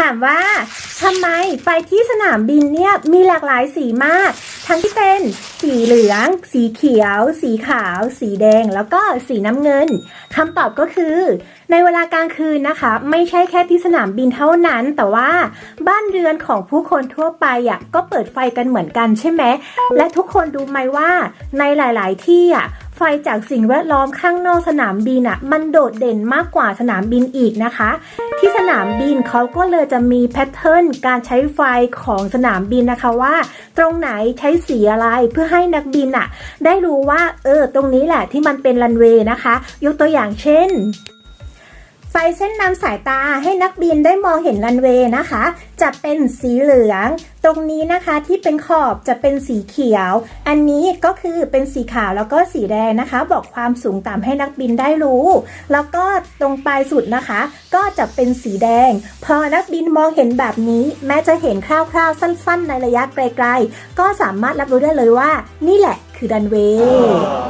ถามว่าทำไมไฟที่สนามบินเนี่ยมีหลากหลายสีมาก ทั้งที่เป็นสีเหลือง สีเขียว สีขาว สีแดง แล้วก็สีน้ำเงินคำตอบก็คือ ในเวลากลางคืนนะคะ ไม่ใช่แค่ที่สนามบินเท่านั้น แต่ว่าบ้านเรือนของผู้คนทั่วไปอะก็เปิดไฟกันเหมือนกันใช่ไหมและทุกคนรู้ไหมว่าในหลาย ๆ ที่อะ ไฟจากสิ่งแวดล้อมข้างนอกสนามบินอะมันโดดเด่นมากกว่าสนามบินอีกนะคะ ที่สนามบินเขาก็เลยจะมีแพทเทิร์นการใช้ไฟของสนามบินนะคะว่า ตรงไหนใช้สีอะไรเพื่อให้นักบินอะ ได้รู้ว่าเออตรงนี้แหละที่มันเป็นรันเวย์นะคะ ยกตัวอย่างเช่น ไฟเส้นนำสายตาให้นักบินได้มองเห็นรันเวย์นะคะ จะเป็นสีเหลือง ตรงนี้นะคะที่เป็นขอบจะเป็นสีเขียว อันนี้ก็คือเป็นสีขาวแล้วก็สีแดงนะคะ บอกความสูงต่ำให้นักบินได้รู้ แล้วก็ตรงปลายสุดนะคะ ก็จะเป็นสีแดง พอนักบินมองเห็นแบบนี้ แม้จะเห็นคร่าวๆ สั้น ๆ ในระยะไกล ๆ ก็สามารถรับรู้ได้เลยว่า นี่แหละคือรันเวย์